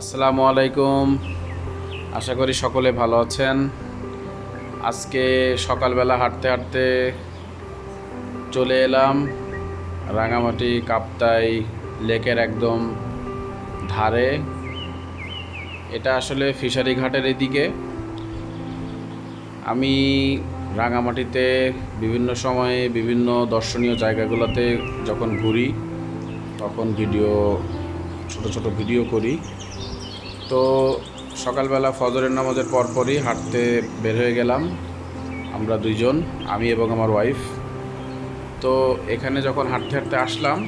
আসসালামু আলাইকুম। আশা করি সকলে ভালো আছেন। আজকে সকালবেলা হাঁটতে হাঁটতে চলে এলাম রাঙামাটি কাপ্তাই লেকের একদম ধারে। এটা আসলে ফিশারি ঘাটের এদিকে। আমি রাঙামাটিতে বিভিন্ন সময়ে বিভিন্ন দর্শনীয় জায়গাগুলোতে যখন ঘুরি, তখন ভিডিও, ছোট ছোট ভিডিও করি। তো সকালবেলা ফজরের নামাজের পরপরই হাঁটতে বের হয়ে গেলাম আমরা দুইজন, আমি এবং আমার ওয়াইফ তো এখানে যখন হাঁটতে হাঁটতে আসলাম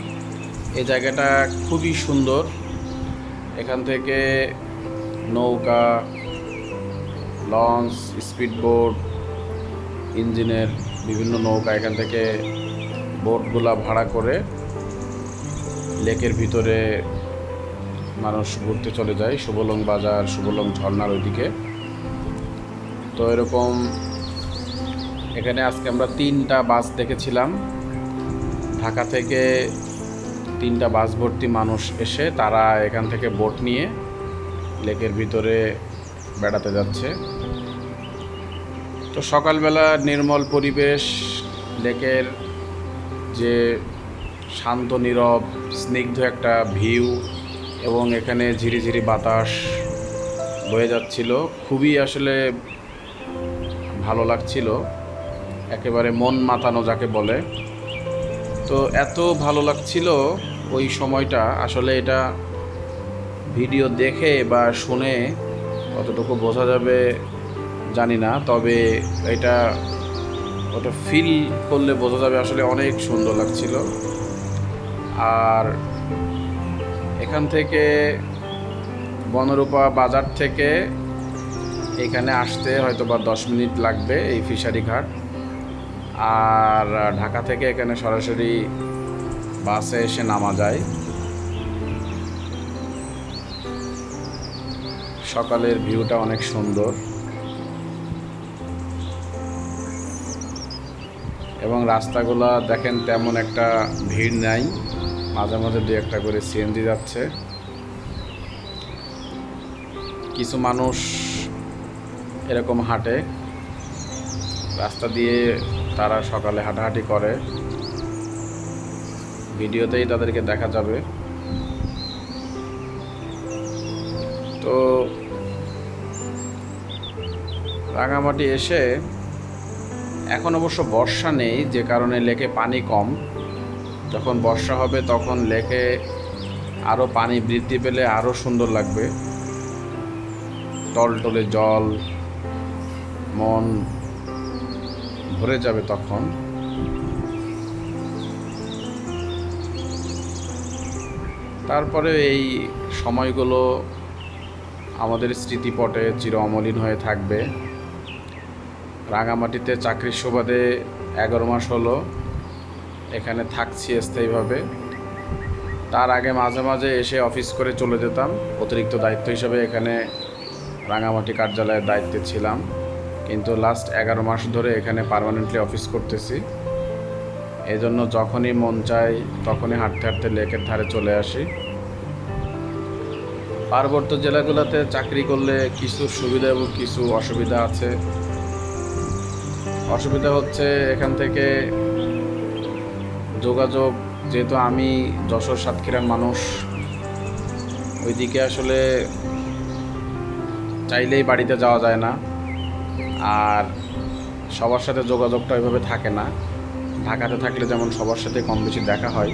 এই জায়গাটা খুবই সুন্দর। এখান থেকে নৌকা, লঞ্চ স্পিডবোট ইঞ্জিনের বিভিন্ন নৌকা এখান থেকে বোটগুলা ভাড়া করে লেকের ভিতরে মানুষ ঘুরতে চলে যায় সুবলং বাজার সুবলং ঝর্নার ওইদিকে। তো এরকম এখানে আজকে আমরা তিনটা বাস দেখেছিলাম। ঢাকা থেকে তিনটা বাস ভর্তি মানুষ এসে তারা এখান থেকে বোট নিয়ে লেকের ভিতরে বেড়াতে যাচ্ছে। তো সকালবেলা নির্মল পরিবেশ, লেকের যে শান্ত নীরব, স্নিগ্ধ একটা ভিউ এবং এখানে ঝিরিঝিরি বাতাস বয়ে যাচ্ছিল। খুবই আসলে ভালো লাগছিল। একেবারে মন মাতানো যাকে বলে। তো এত ভালো লাগছিল ওই সময়টা, আসলে এটা ভিডিও দেখে বা শুনে কতটুকু বোঝা যাবে জানি না, তবে এটা ওটা ফিল করলে বোঝা যাবে আসলে অনেক সুন্দর লাগছিল। আর এখান থেকে বনরূপা বাজার থেকে এখানে আসতে হয়তো বা দশ মিনিট লাগবে এই ফিশারি ঘাট। আর ঢাকা থেকে এখানে সরাসরি বাসে এসে নামা যায়। সকালের ভিউটা অনেক সুন্দর। এবং রাস্তাগুলা দেখেন তেমন একটা ভিড় নাই। মাঝে মাঝে দু একটা করে সিএনজি যাচ্ছে। কিছু মানুষ এরকম হাঁটে। রাস্তা দিয়ে তারা সকালে হাঁটাহাঁটি করে। ভিডিওতেই তাদেরকে দেখা যাবে। তো রাঙামাটি এসে এখন অবশ্য বর্ষা নেই, যে কারণে লেকে পানি কম। যখন বর্ষা হবে তখন লেকে আরও পানি বৃদ্ধি পেলে আরও সুন্দর লাগবে। টলটলে জল, মন ভরে যাবে তখন। তারপরে এই সময়গুলো আমাদের স্মৃতিপটে চির অমলিন হয়ে থাকবে। রাঙামাটিতে চাকরির সুবাদে এগারো মাস হলো। এখানে থাকছি স্থায়ীভাবে। তার আগে মাঝে মাঝে এসে অফিস করে চলে যেতাম। অতিরিক্ত দায়িত্ব হিসেবে এখানে রাঙামাটি কার্যালয়ের দায়িত্বে ছিলাম। কিন্তু লাস্ট এগারো মাস ধরে এখানে পার্মানেন্টলি অফিস করতেছি। এই জন্য যখনই মন চাই তখনই হাঁটতে হাঁটতে লেকের ধারে চলে আসি। পার্বত্য জেলাগুলোতে চাকরি করলে কিছু সুবিধা এবং কিছু অসুবিধা আছে। অসুবিধা হচ্ছে এখান থেকে যোগাযোগ, যেহেতু আমি যশোর সাতক্ষীরার মানুষ, ওইদিকে আসলে চাইলেই বাড়িতে যাওয়া যায় না। আর সবার সাথে যোগাযোগটা ওইভাবে থাকে না। ঢাকাতে থাকলে যেমন সবার সাথে কম বেশি দেখা হয়।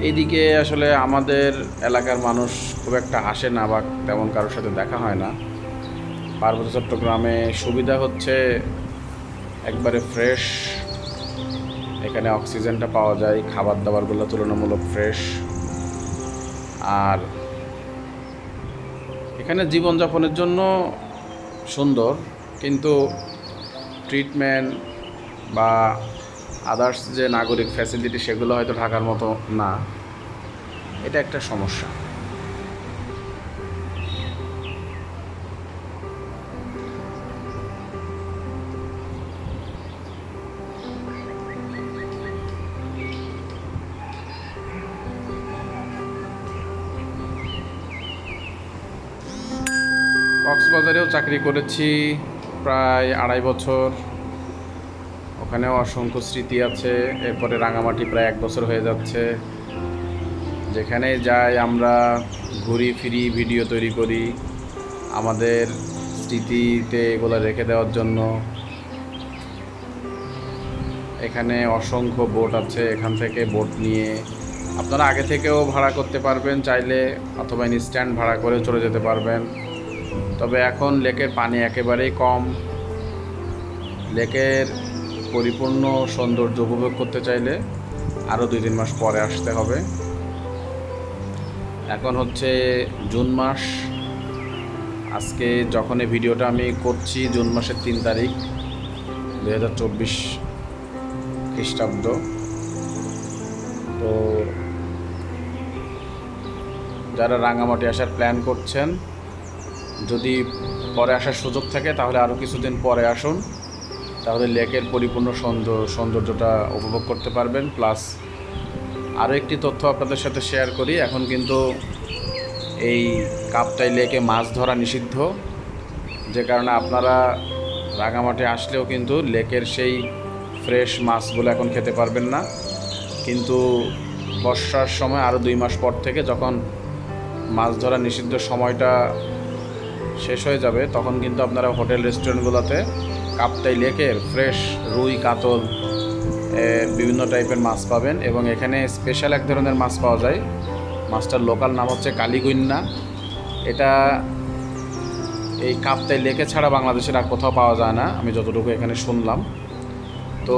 এইদিকে আসলে আমাদের এলাকার মানুষ খুব একটা আসে না বা তেমন কারোর সাথে দেখা হয় না। পার্বত্য চট্টগ্রামে সুবিধা হচ্ছে একবারে ফ্রেশ এখানে অক্সিজেনটা পাওয়া যায় খাবার দাবারগুলো তুলনামূলক ফ্রেশ আর এখানে জীবনযাপনের জন্য সুন্দর, কিন্তু ট্রিটমেন্ট বা আদার্স যে নাগরিক ফ্যাসিলিটি সেগুলো হয়তো ঢাকার মতো না। এটা একটা সমস্যা। কক্সবাজারেও চাকরি করেছি প্রায় আড়াই বছর। ওখানেও অসংখ্য স্মৃতি আছে। এরপরে রাঙামাটি প্রায় এক বছর হয়ে যাচ্ছে। যেখানে যাই আমরা ঘুরি ফিরি, ভিডিও তৈরি করি। আমাদের স্মৃতিতে এগুলো রেখে দেওয়ার জন্য। এখানে অসংখ্য বোট আছে এখান থেকে বোট নিয়ে। আপনারা আগে থেকেও ভাড়া করতে পারবেন, চাইলে অথবা ইনস্ট্যান্ট ভাড়া করে চলে যেতে পারবেন। তবে এখন লেকের পানি একেবারেই কম। লেকের পরিপূর্ণ সৌন্দর্য উপভোগ করতে চাইলে আরও দুই তিন মাস পরে আসতে হবে। এখন হচ্ছে জুন মাস। আজকে যখন এই ভিডিওটা আমি করছি, জুন মাসের তিন তারিখ দু হাজার চব্বিশ খ্রিস্টাব্দ। তো যারা রাঙামাটি আসার প্ল্যান করছেন যদি পরে আসার সুযোগ থাকে, তাহলে আরও কিছুদিন পরে আসুন। তাহলে লেকের পরিপূর্ণ সৌন্দর্য, সৌন্দর্যটা উপভোগ করতে পারবেন। প্লাস আরও একটি তথ্য আপনাদের সাথে শেয়ার করি। এখন কিন্তু এই কাপ্তাই লেকে মাছ ধরা নিষিদ্ধ। যে কারণে আপনারা রাঙামাটি আসলেও কিন্তু লেকের সেই ফ্রেশ মাছগুলো এখন খেতে পারবেন না। কিন্তু বর্ষার সময় আরও দুই মাস পর থেকে যখন মাছ ধরা নিষিদ্ধ সময়টা শেষ হয়ে যাবে, তখন কিন্তু আপনারা হোটেল, রেস্টুরেন্টগুলোতে কাপ্তাই লেকের ফ্রেশ রুই, কাতল বিভিন্ন টাইপের মাছ পাবেন এবং এখানে স্পেশাল এক ধরনের মাছ পাওয়া যায়। মাছটার লোকাল নাম হচ্ছে কালীগুন্না এটা এই কাপ্তাই লেকে ছাড়া বাংলাদেশের আর কোথাও পাওয়া যায় না, আমি যতটুকু এখানে শুনলাম। তো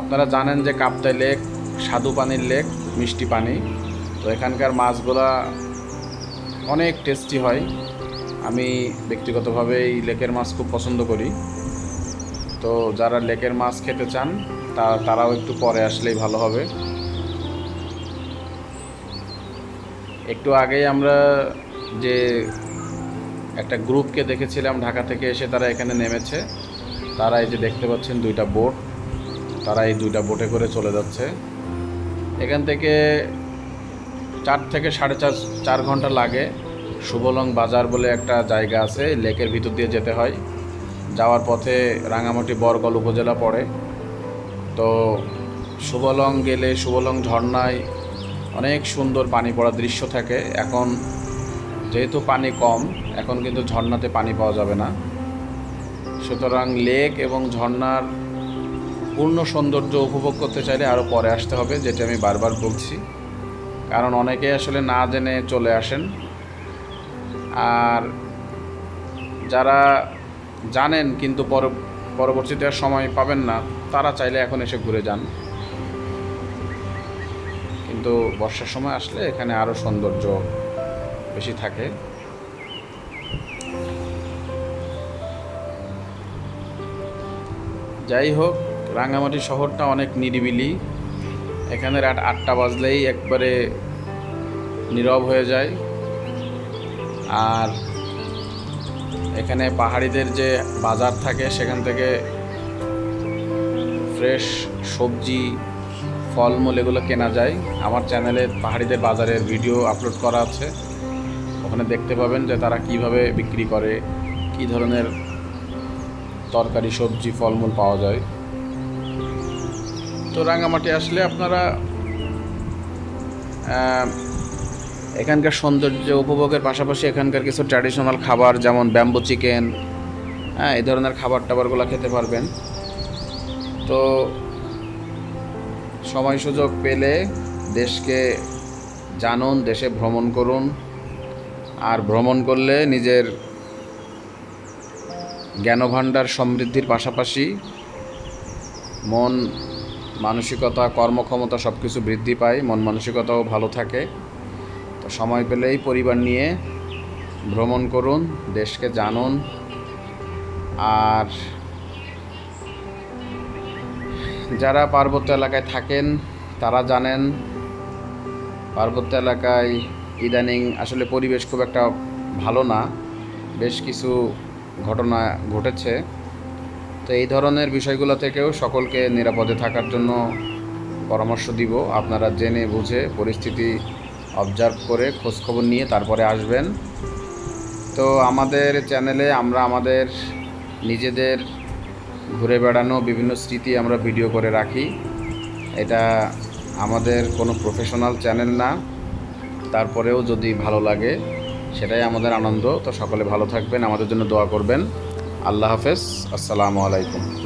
আপনারা জানেন যে কাপ্তাই লেক স্বাদু পানির লেক, মিষ্টি পানি। তো এখানকার মাছগুলা অনেক টেস্টি হয়। আমি ব্যক্তিগতভাবে এই লেকের মাছ খুব পছন্দ করি। তো যারা লেকের মাছ খেতে চান, তা, তারাও একটু পরে আসলেই ভালো হবে। একটু আগেই আমরা যে একটা গ্রুপকে দেখেছিলাম ঢাকা থেকে এসে তারা এখানে নেমেছে। তারা এই যে দেখতে পাচ্ছেন দুইটা বোট। তারা এই দুইটা বোটে করে চলে যাচ্ছে। এখান থেকে চার থেকে সাড়ে চার চার ঘণ্টা লাগে। সুবলং বাজার বলে একটা জায়গা আছে, লেকের ভিতর দিয়ে যেতে হয়। যাওয়ার পথে রাঙামাটি বরগল উপজেলা পড়ে। তো সুবলং গেলে সুবলং ঝর্ণায় অনেক সুন্দর পানি পড়ার দৃশ্য থাকে। এখন যেহেতু পানি কম, এখন কিন্তু ঝর্ণাতে পানি পাওয়া যাবে না। সুতরাং লেক এবং ঝর্ণার পূর্ণ সৌন্দর্য উপভোগ করতে চাইলে আরও পরে আসতে হবে, যেটা আমি বারবার বলছি। কারণ অনেকে আসলে না জেনে চলে আসেন। আর যারা জানেন কিন্তু পর পরবর্তীতে সময় পাবেন না, তারা চাইলে এখন এসে ঘুরে যান। কিন্তু বর্ষার সময় আসলে এখানে আরও সৌন্দর্য বেশি থাকে। যাই হোক রাঙামাটি শহরটা অনেক নিরিবিলি। এখানে রাত আটটা বাজলেই একবারে নীরব হয়ে যায়। আর এখানে পাহাড়িদের যে বাজার থাকে, সেখান থেকে ফ্রেশ সবজি, ফলমূল এগুলো কেনা যায়। আমার চ্যানেলে পাহাড়িদের বাজারের ভিডিও আপলোড করা আছে। ওখানে দেখতে পাবেন যে তারা কীভাবে বিক্রি করে, কী ধরনের তরকারি, সবজি, ফলমূল পাওয়া যায়। তো রাঙামাটি আসলে আপনারা এখানকার সৌন্দর্য উপভোগের পাশাপাশি এখানকার কিছু ট্র্যাডিশনাল খাবার, যেমন ব্যাম্বো চিকেন হ্যাঁ এই ধরনের খাবার টাবারগুলো খেতে পারবেন। তো সময় সুযোগ পেলে দেশকে জানুন, দেশে ভ্রমণ করুন। আর ভ্রমণ করলে নিজের জ্ঞানভাণ্ডার সমৃদ্ধির পাশাপাশি মন, মানসিকতা, কর্মক্ষমতা সব কিছু বৃদ্ধি পায়, মন মানসিকতাও ভালো থাকে। তো সময় পেলেই পরিবার নিয়ে ভ্রমণ করুন, দেশকে জানুন। আর যারা পার্বত্য এলাকায় থাকেন, তারা জানেন, পার্বত্য এলাকায় ইদানিং আসলে পরিবেশ খুব একটা ভালো না। বেশ কিছু ঘটনা ঘটেছে। তো এই ধরনের বিষয়গুলো থেকেও সকলকে নিরাপদে থাকার জন্য পরামর্শ দিব। আপনারা জেনে বুঝে পরিস্থিতি অবজার্ভ করে খোঁজখবর নিয়ে তারপরে আসবেন। তো আমাদের চ্যানেলে আমরা আমাদের নিজেদের ঘুরে বেড়ানো বিভিন্ন স্মৃতি আমরা ভিডিও করে রাখি। এটা আমাদের কোনো প্রফেশনাল চ্যানেল না। তারপরেও যদি ভালো লাগে, সেটাই আমাদের আনন্দ। তো সকলে ভালো থাকবেন, আমাদের জন্য দোয়া করবেন। আল্লাহ হাফেজ। আসসালামু আলাইকুম।